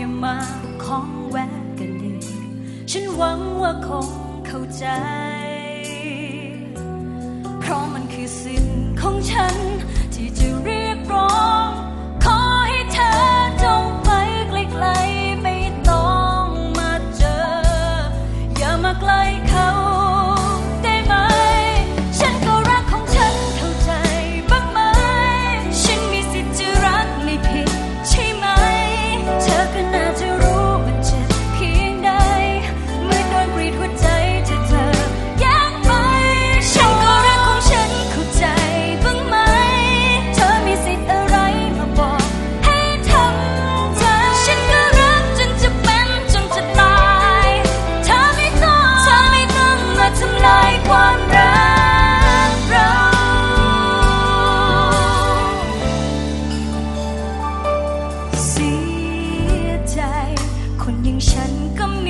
อยามาของแวะกันเลย ฉันหวังว่าคงเข้าใจ เสียใจ คนอย่างฉันก็มี